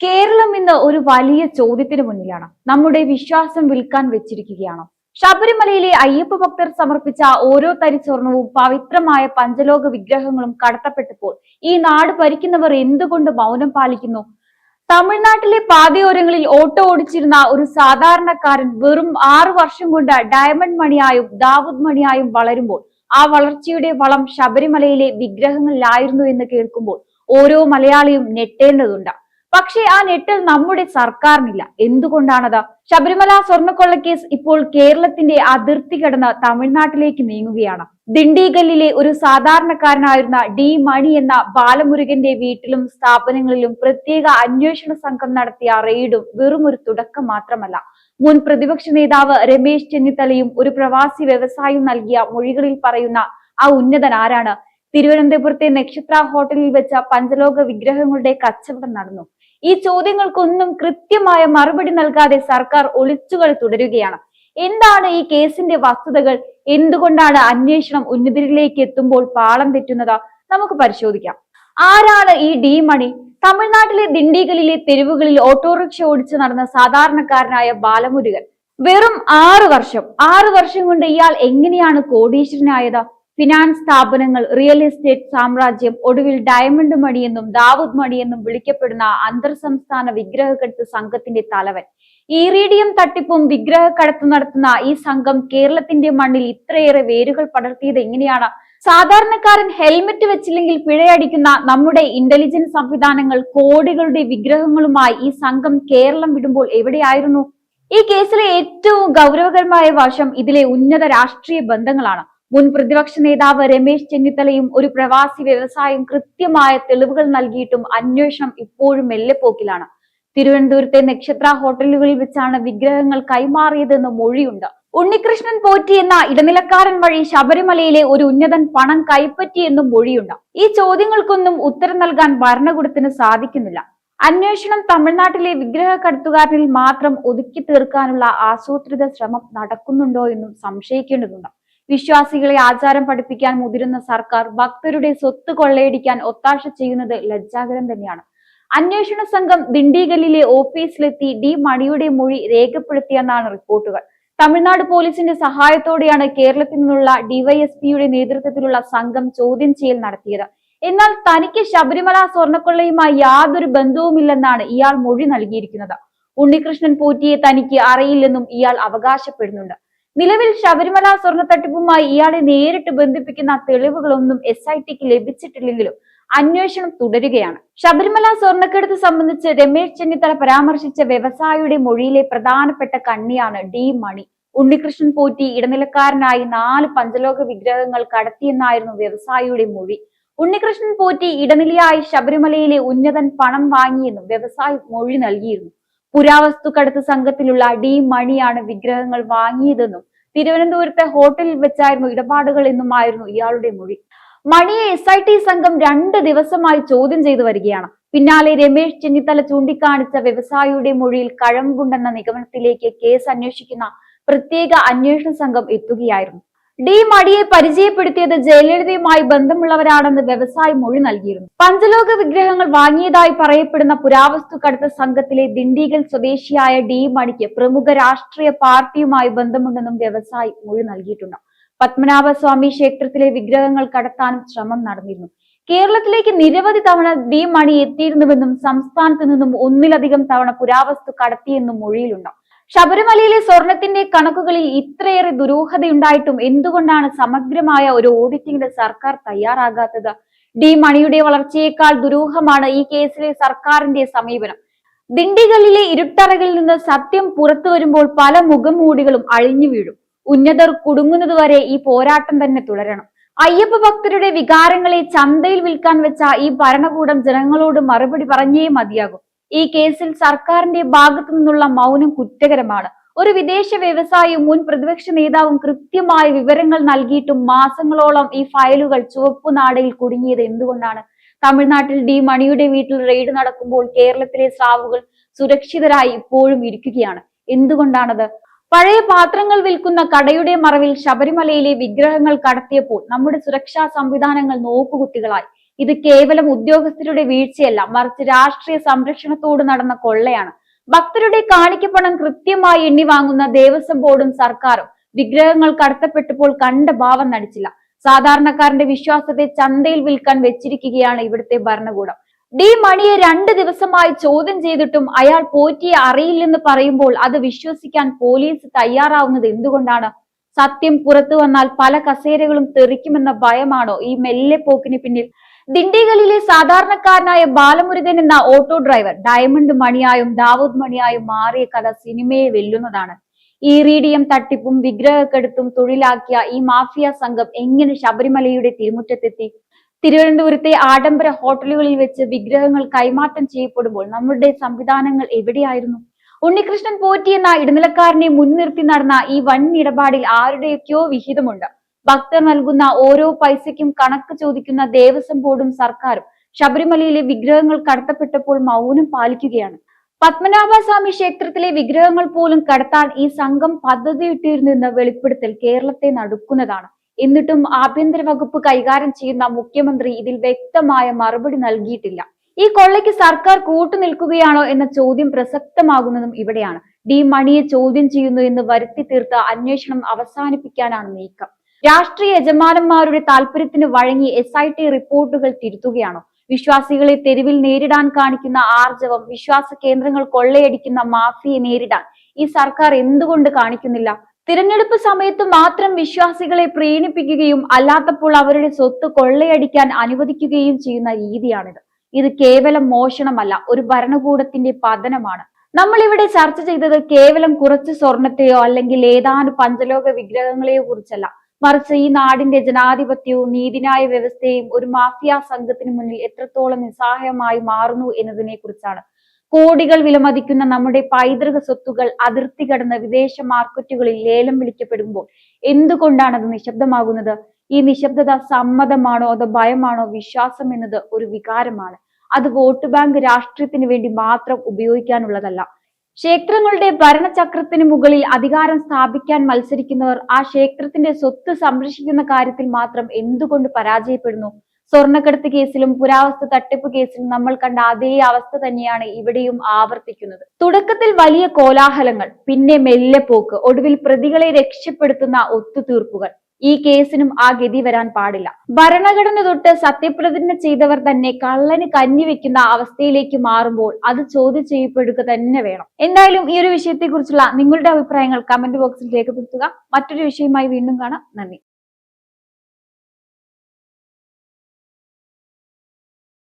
കേരളം ഇന്ന് ഒരു വലിയ ചോദ്യത്തിന് മുന്നിലാണ്. നമ്മുടെ വിശ്വാസം വിൽക്കാൻ വെച്ചിരിക്കുകയാണ്. ശബരിമലയിലെ അയ്യപ്പ ഭക്തർ സമർപ്പിച്ച ഓരോ തരി സ്വർണവും പവിത്രമായ പഞ്ചലോക വിഗ്രഹങ്ങളും കടത്തപ്പെട്ടപ്പോൾ ഈ നാട് ഭരിക്കുന്നവർ എന്തുകൊണ്ട് മൗനം പാലിക്കുന്നു? തമിഴ്നാട്ടിലെ പാതയോരങ്ങളിൽ ഓട്ടോ ഓടിച്ചിരുന്ന ഒരു സാധാരണക്കാരൻ വെറും ആറു വർഷം കൊണ്ട് ഡയമണ്ട് മണിയായും ദാവൂദ് മണിയായും വളരുമ്പോൾ ആ വളർച്ചയുടെ വളം ശബരിമലയിലെ വിഗ്രഹങ്ങളിലായിരുന്നു എന്ന് കേൾക്കുമ്പോൾ ഓരോ മലയാളിയും ഞെട്ടേണ്ടതുണ്ട്. പക്ഷേ ആ ഞെട്ടൽ നമ്മുടെ സർക്കാരിനില്ല. എന്തുകൊണ്ടാണത്? ശബരിമല സ്വർണക്കൊള്ളക്കേസ് ഇപ്പോൾ കേരളത്തിന്റെ അതിർത്തി കടന്ന് തമിഴ്നാട്ടിലേക്ക് നീങ്ങുകയാണ്. ദിണ്ടിഗല്ലിലെ ഒരു സാധാരണക്കാരനായിരുന്ന ഡി മണി എന്ന ബാലമുരുകന്റെ വീട്ടിലും സ്ഥാപനങ്ങളിലും പ്രത്യേക അന്വേഷണ സംഘം നടത്തിയ റെയ്ഡും വെറും ഒരു തുടക്കം മാത്രമല്ല. മുൻ പ്രതിപക്ഷ നേതാവ് രമേശ് ചെന്നിത്തലയും ഒരു പ്രവാസി വ്യവസായിയും നൽകിയ മൊഴികളിൽ പറയുന്ന ആ ഉന്നതൻ ആരാണ്? തിരുവനന്തപുരത്തെ നക്ഷത്ര ഹോട്ടലിൽ വെച്ച പഞ്ചലോക വിഗ്രഹങ്ങളുടെ കച്ചവടം നടന്നു. ഈ ചോദ്യങ്ങൾക്കൊന്നും കൃത്യമായ മറുപടി നൽകാതെ സർക്കാർ ഒളിച്ചുകൾ തുടരുകയാണ്. എന്താണ് ഈ കേസിന്റെ വസ്തുതകൾ? എന്തുകൊണ്ടാണ് അന്വേഷണം ഉന്നതരിലേക്ക് എത്തുമ്പോൾ പാളം തെറ്റുന്നത്? നമുക്ക് പരിശോധിക്കാം. ആരാണ് ഈ ഡി മണി? തമിഴ്നാട്ടിലെ ദിണ്ടിഗലിലെ തെരുവുകളിൽ ഓട്ടോറിക്ഷ ഓടിച്ചു നടന്ന സാധാരണക്കാരനായ ബാലമുരുകൻ. വെറും ആറു വർഷം. ആറു വർഷം കൊണ്ട് ഇയാൾ എങ്ങനെയാണ് കോടീശ്വരനായത്? ഫിനാൻസ് സ്ഥാപനങ്ങൾ റിയൽ എസ്റ്റേറ്റ് സാമ്രാജ്യം ഒടുവിൽ ഡയമണ്ട് മണിയെന്നും ദാവൂദ് മണിയെന്നും വിളിക്കപ്പെടുന്ന അന്തർ സംസ്ഥാന വിഗ്രഹക്കടത്ത് സംഘത്തിന്റെ തലവൻ. ഈറീഡിയം തട്ടിപ്പും വിഗ്രഹക്കടത്തും നടത്തുന്ന ഈ സംഘം കേരളത്തിന്റെ മണ്ണിൽ ഇത്രയേറെ വേരുകൾ പടർത്തിയത് എങ്ങനെയാണ്? സാധാരണക്കാരൻ ഹെൽമെറ്റ് വെച്ചില്ലെങ്കിൽ പിഴയടിക്കുന്ന നമ്മുടെ ഇന്റലിജൻസ് സംവിധാനങ്ങൾ കോടികളുടെ വിഗ്രഹങ്ങളുമായി ഈ സംഘം കേരളം വിടുമ്പോൾ എവിടെയായിരുന്നു? ഈ കേസിലെ ഏറ്റവും ഗൗരവകരമായ വശം ഇതിലെ ഉന്നത രാഷ്ട്രീയ ബന്ധങ്ങളാണ്. മുൻ പ്രതിപക്ഷ നേതാവ് രമേശ് ചെന്നിത്തലയും ഒരു പ്രവാസി വ്യവസായം കൃത്യമായ തെളിവുകൾ നൽകിയിട്ടും അന്വേഷണം ഇപ്പോഴും മെല്ലെപ്പോക്കിലാണ്. തിരുവനന്തപുരത്തെ നക്ഷത്ര ഹോട്ടലുകളിൽ വെച്ചാണ് വിഗ്രഹങ്ങൾ കൈമാറിയതെന്ന് മൊഴിയുണ്ട്. ഉണ്ണികൃഷ്ണൻ പോറ്റി എന്ന ഇടനിലക്കാരൻ വഴി ശബരിമലയിലെ ഒരു ഉന്നതൻ പണം കൈപ്പറ്റി എന്നും മൊഴിയുണ്ട്. ഈ ചോദ്യങ്ങൾക്കൊന്നും ഉത്തരം നൽകാൻ ഭരണകൂടത്തിന് സാധിക്കുന്നില്ല. അന്വേഷണം തമിഴ്നാട്ടിലെ വിഗ്രഹ കടത്തുകാരനിൽ മാത്രം ഒതുക്കി തീർക്കാനുള്ള ആസൂത്രിത ശ്രമം നടക്കുന്നുണ്ടോ എന്നും സംശയിക്കേണ്ടതുണ്ട്. വിശ്വാസികളെ ആചാരം പഠിപ്പിക്കാൻ മുതിരുന്ന സർക്കാർ ഭക്തരുടെ സ്വത്ത് കൊള്ളയടിക്കാൻ ഒത്താശ ചെയ്യുന്നത് ലജ്ജാകരം തന്നെയാണ്. അന്വേഷണ സംഘം ദിണ്ടിഗലിലെ ഓഫീസിലെത്തി ഡി മണിയുടെ മൊഴി രേഖപ്പെടുത്തിയെന്നാണ് റിപ്പോർട്ടുകൾ. തമിഴ്നാട് പോലീസിന്റെ സഹായത്തോടെയാണ് കേരളത്തിൽ നിന്നുള്ള ഡിവൈഎസ്പിയുടെ നേതൃത്വത്തിലുള്ള സംഘം ചോദ്യം ചെയ്യൽ നടത്തിയത്. എന്നാൽ തനിക്ക് ശബരിമല സ്വർണക്കൊള്ളയുമായി യാതൊരു ബന്ധവുമില്ലെന്നാണ് ഇയാൾ മൊഴി നൽകിയിരിക്കുന്നത്. ഉണ്ണികൃഷ്ണൻ പോറ്റിയെ തനിക്ക് അറിയില്ലെന്നും ഇയാൾ അവകാശപ്പെടുന്നുണ്ട്. നിലവിൽ ശബരിമല സ്വർണ തട്ടിപ്പുമായി ഇയാളെ നേരിട്ട് ബന്ധിപ്പിക്കുന്ന തെളിവുകളൊന്നും എസ് ഐ ടിക്ക് ലഭിച്ചിട്ടില്ലെങ്കിലും അന്വേഷണം തുടരുകയാണ്. ശബരിമല സ്വർണക്കെടുത്ത് സംബന്ധിച്ച് രമേശ് ചെന്നിത്തല പരാമർശിച്ച വ്യവസായിയുടെ മൊഴിയിലെ പ്രധാനപ്പെട്ട കണ്ണിയാണ് ഡി മണി. ഉണ്ണികൃഷ്ണൻ പോറ്റി ഇടനിലക്കാരനായി നാല് പഞ്ചലോക വിഗ്രഹങ്ങൾ കടത്തിയെന്നായിരുന്നു വ്യവസായിയുടെ മൊഴി. ഉണ്ണികൃഷ്ണൻ പോറ്റി ഇടനിലയായി ശബരിമലയിലെ ഉന്നതൻ പണം വാങ്ങിയെന്നും വ്യവസായി മൊഴി നൽകിയിരുന്നു. പുരാവസ്തു കടത്ത് സംഘത്തിലുള്ള ഡി മണിയാണ് വിഗ്രഹങ്ങൾ വാങ്ങിയതെന്നും തിരുവനന്തപുരത്തെ ഹോട്ടലിൽ വെച്ചായിരുന്നു ഇടപാടുകൾ എന്നുമായിരുന്നു ഇയാളുടെ മൊഴി. മണിയെ എസ് ഐ ടി സംഘം രണ്ട് ദിവസമായി ചോദ്യം ചെയ്തു വരികയാണ്. പിന്നാലെ രമേശ് ചെന്നിത്തല ചൂണ്ടിക്കാണിച്ച വ്യവസായിയുടെ മൊഴിയിൽ കഴമ്പുണ്ടെന്ന നിഗമനത്തിലേക്ക് കേസ് അന്വേഷിക്കുന്ന പ്രത്യേക അന്വേഷണ സംഘം എത്തുകയായിരുന്നു. ഡി മടിയെ പരിചയപ്പെടുത്തിയത് ജയലളിതയുമായി ബന്ധമുള്ളവരാണെന്ന് വ്യവസായി മൊഴി നൽകിയിരുന്നു. പഞ്ചലോക വിഗ്രഹങ്ങൾ വാങ്ങിയതായി പറയപ്പെടുന്ന പുരാവസ്തു കടത്ത സംഘത്തിലെ ദിണ്ടിഗൽ സ്വദേശിയായ ഡി മണിക്ക് പ്രമുഖ രാഷ്ട്രീയ പാർട്ടിയുമായി ബന്ധമുണ്ടെന്നും വ്യവസായി മൊഴി നൽകിയിട്ടുണ്ട്. പത്മനാഭസ്വാമി ക്ഷേത്രത്തിലെ വിഗ്രഹങ്ങൾ കടത്താനും ശ്രമം നടന്നിരുന്നു. കേരളത്തിലേക്ക് നിരവധി തവണ ഡി മണി എത്തിയിരുന്നുവെന്നും സംസ്ഥാനത്തു നിന്നും ഒന്നിലധികം തവണ പുരാവസ്തു കടത്തിയെന്നും മൊഴിയിലുണ്ട്. ശബരിമലയിലെ സ്വർണത്തിന്റെ കണക്കുകളിൽ ഇത്രയേറെ ദുരൂഹതയുണ്ടായിട്ടും എന്തുകൊണ്ടാണ് സമഗ്രമായ ഒരു ഓഡിറ്റിംഗിന് സർക്കാർ തയ്യാറാകാത്തത്? ഡി മണിയുടെ വളർച്ചയേക്കാൾ ദുരൂഹമാണ് ഈ കേസിലെ സർക്കാരിന്റെ സമീപനം. ദിണ്ടികളിലെ ഇരുട്ടറകളിൽ നിന്ന് സത്യം പുറത്തു വരുമ്പോൾ പല മുഖംമൂടികളും അഴിഞ്ഞു വീഴും. ഉന്നതർ കുടുങ്ങുന്നത് വരെ ഈ പോരാട്ടം തന്നെ തുടരണം. അയ്യപ്പ ഭക്തരുടെ വികാരങ്ങളെ ചന്തയിൽ വിൽക്കാൻ വെച്ച ഈ ഭരണകൂടം ജനങ്ങളോട് മറുപടി പറഞ്ഞേ മതിയാകും. ഈ കേസിൽ സർക്കാരിന്റെ ഭാഗത്തു നിന്നുള്ള മൗനം കുറ്റകരമാണ്. ഒരു വിദേശ വ്യവസായിയും മുൻ പ്രതിപക്ഷ നേതാവും കൃത്യമായ വിവരങ്ങൾ നൽകിയിട്ടും മാസങ്ങളോളം ഈ ഫയലുകൾ ചുവപ്പു നാടയിൽ കുടുങ്ങിയത് എന്തുകൊണ്ടാണ്? തമിഴ്നാട്ടിൽ ഡി മണിയുടെ വീട്ടിൽ റെയ്ഡ് നടക്കുമ്പോൾ കേരളത്തിലെ സ്രാവുകൾ സുരക്ഷിതരായി ഇപ്പോഴും ഇരിക്കുകയാണ്. എന്തുകൊണ്ടാണത്? പഴയ പാത്രങ്ങൾ വിൽക്കുന്ന കടയുടെ മറവിൽ ശബരിമലയിലെ വിഗ്രഹങ്ങൾ കടത്തിയപ്പോൾ നമ്മുടെ സുരക്ഷാ സംവിധാനങ്ങൾ നോക്കുകുത്തികളായി ഇത് കേവലം ഉദ്യോഗസ്ഥരുടെ വീഴ്ചയല്ല മറിച്ച് രാഷ്ട്രീയ സംരക്ഷണത്തോട് നടന്ന കൊള്ളയാണ്. ഭക്തരുടെ കാണിക്കപ്പണം കൃത്യമായി എണ്ണി വാങ്ങുന്ന ദേവസ്വം ബോർഡും സർക്കാരും വിഗ്രഹങ്ങൾ കടത്തപ്പെട്ടപ്പോൾ കണ്ട ഭാവം നടിച്ചില്ല. സാധാരണക്കാരന്റെ വിശ്വാസത്തെ ചന്തയിൽ വിൽക്കാൻ വെച്ചിരിക്കുകയാണ് ഇവിടുത്തെ ഭരണകൂടം. ഡി മണിയെ രണ്ട് ദിവസമായി ചോദ്യം ചെയ്തിട്ടും അയാൾ പോറ്റിയെ അറിയില്ലെന്ന് പറയുമ്പോൾ അത് വിശ്വസിക്കാൻ പോലീസ് തയ്യാറാവുന്നത് എന്തുകൊണ്ടാണ്? സത്യം പുറത്തു വന്നാൽ പല കസേരകളും തെറിക്കുമെന്ന ഭയമാണോ ഈ മെല്ലെ പോക്കിന് പിന്നിൽ? ദിണ്ടിഗലിലെ സാധാരണക്കാരനായ ബാലമുരുകൻ എന്ന ഓട്ടോ ഡ്രൈവർ ഡയമണ്ട് മണിയായും ദാവൂദ് മണിയായും മാറിയ കഥ സിനിമയെ വെല്ലുന്നതാണ്. ഈ റീഡിയം തട്ടിപ്പും വിഗ്രഹക്കെടുത്തും തൊഴിലാക്കിയ ഈ മാഫിയ സംഘം എങ്ങനെ ശബരിമലയുടെ തിരുമുറ്റത്തെത്തി? തിരുവനന്തപുരത്തെ ആഡംബര ഹോട്ടലുകളിൽ വെച്ച് വിഗ്രഹങ്ങൾ കൈമാറ്റം ചെയ്യപ്പെടുമ്പോൾ നമ്മുടെ സംവിധാനങ്ങൾ എവിടെയായിരുന്നു? ഉണ്ണികൃഷ്ണൻ പോറ്റി എന്ന ഇടനിലക്കാരനെ മുൻനിർത്തി നടന്ന ഈ വൻ ഇടപാടിൽ ആരുടെയൊക്കെയോ വിഹിതമുണ്ട്. ഭക്തർ നൽകുന്ന ഓരോ പൈസയ്ക്കും കണക്ക് ചോദിക്കുന്ന ദേവസ്വം ബോർഡും സർക്കാരും ശബരിമലയിലെ വിഗ്രഹങ്ങൾ കടത്തപ്പെട്ടപ്പോൾ മൗനം പാലിക്കുകയാണ്. പത്മനാഭസ്വാമി ക്ഷേത്രത്തിലെ വിഗ്രഹങ്ങൾ പോലും കടത്താൻ ഈ സംഘം പദ്ധതിയിട്ടിരുന്നെന്ന വെളിപ്പെടുത്തൽ കേരളത്തെ നടുക്കുന്നതാണ്. എന്നിട്ടും ആഭ്യന്തര വകുപ്പ് കൈകാര്യം ചെയ്യുന്ന മുഖ്യമന്ത്രി ഇതിൽ വ്യക്തമായ മറുപടി നൽകിയിട്ടില്ല. ഈ കൊള്ളയ്ക്ക് സർക്കാർ കൂട്ടുനിൽക്കുകയാണോ എന്ന ചോദ്യം പ്രസക്തമാകുന്നതും ഇവിടെയാണ്. ഡി മണിയെ ചോദ്യം ചെയ്യുന്നു എന്ന് വരുത്തി തീർത്ത അന്വേഷണം അവസാനിപ്പിക്കാനാണ് നീക്കം. രാഷ്ട്രീയ യജമാനന്മാരുടെ താല്പര്യത്തിന് വഴങ്ങി എസ് ഐ ടി റിപ്പോർട്ടുകൾ തിരുത്തുകയാണോ. വിശ്വാസികളെ തെരുവിൽ നേരിടാൻ കാണിക്കുന്ന ആർജവം വിശ്വാസ കേന്ദ്രങ്ങൾ കൊള്ളയടിക്കുന്ന മാഫിയെ നേരിടാൻ ഈ സർക്കാർ എന്തുകൊണ്ട് കാണിക്കുന്നില്ല? തിരഞ്ഞെടുപ്പ് സമയത്ത് മാത്രം വിശ്വാസികളെ പ്രീണിപ്പിക്കുകയും അല്ലാത്തപ്പോൾ അവരുടെ സ്വത്ത് കൊള്ളയടിക്കാൻ അനുവദിക്കുകയും ചെയ്യുന്ന രീതിയാണിത്. ഇത് കേവലം മോഷണമല്ല ഒരു ഭരണകൂടത്തിന്റെ പതനമാണ്. നമ്മൾ ഇവിടെ ചർച്ച ചെയ്തത് കേവലം കുറച്ച് സ്വർണത്തെയോ അല്ലെങ്കിൽ ഏതാനും പഞ്ചലോക വിഗ്രഹങ്ങളെയോ കുറിച്ചല്ല. മറിച്ച് ഈ നാടിന്റെ ജനാധിപത്യവും നീതിന്യായ വ്യവസ്ഥയും ഒരു മാഫിയ സംഘത്തിന് മുന്നിൽ എത്രത്തോളം നിസ്സഹായമായി മാറുന്നു എന്നതിനെ കുറിച്ചാണ്. കോടികൾ വിലമതിക്കുന്ന നമ്മുടെ പൈതൃക സ്വത്തുകൾ അതിർത്തി കടന്ന് വിദേശ മാർക്കറ്റുകളിൽ ലേലം വിളിക്കപ്പെടുമ്പോൾ എന്തുകൊണ്ടാണ് അത് നിശബ്ദമാകുന്നത്? ഈ നിശബ്ദത സമ്മതമാണോ അതോ ഭയമാണോ വിശ്വാസം എന്നത് ഒരു വികാരമാണ്. അത് വോട്ട് ബാങ്ക് രാഷ്ട്രീയത്തിന് വേണ്ടി മാത്രം ഉപയോഗിക്കാനുള്ളതല്ല. ക്ഷേത്രങ്ങളുടെ ഭരണചക്രത്തിന് മുകളിൽ അധികാരം സ്ഥാപിക്കാൻ മത്സരിക്കുന്നവർ ആ ക്ഷേത്രത്തിന്റെ സ്വത്ത് സംരക്ഷിക്കുന്ന കാര്യത്തിൽ മാത്രം എന്തുകൊണ്ട് പരാജയപ്പെടുന്നു? സ്വർണക്കടത്ത് കേസിലും പുരാവസ്തു തട്ടിപ്പ് കേസിലും നമ്മൾ കണ്ട അതേ അവസ്ഥ തന്നെയാണ് ഇവിടെയും ആവർത്തിക്കുന്നത്. തുടക്കത്തിൽ വലിയ കോലാഹലങ്ങൾ പിന്നെ മെല്ലെ പോക്ക് ഒടുവിൽ പ്രതികളെ രക്ഷപ്പെടുത്തുന്ന ഒത്തുതീർപ്പുകൾ. ഈ കേസിനും ആ ഗതി വരാൻ പാടില്ല. ഭരണഘടന തൊട്ട് സത്യപ്രതിജ്ഞ ചെയ്തവർ തന്നെ കള്ളന് കഞ്ഞി വെക്കുന്ന അവസ്ഥയിലേക്ക് മാറുമ്പോൾ അത് ചോദ്യം ചെയ്യപ്പെടുക തന്നെ വേണം. എന്തായാലും ഈ ഒരു വിഷയത്തെക്കുറിച്ചുള്ള നിങ്ങളുടെ അഭിപ്രായങ്ങൾ കമന്റ് ബോക്സിൽ രേഖപ്പെടുത്തുക. മറ്റൊരു വിഷയമായി വീണ്ടും കാണാം. നന്ദി.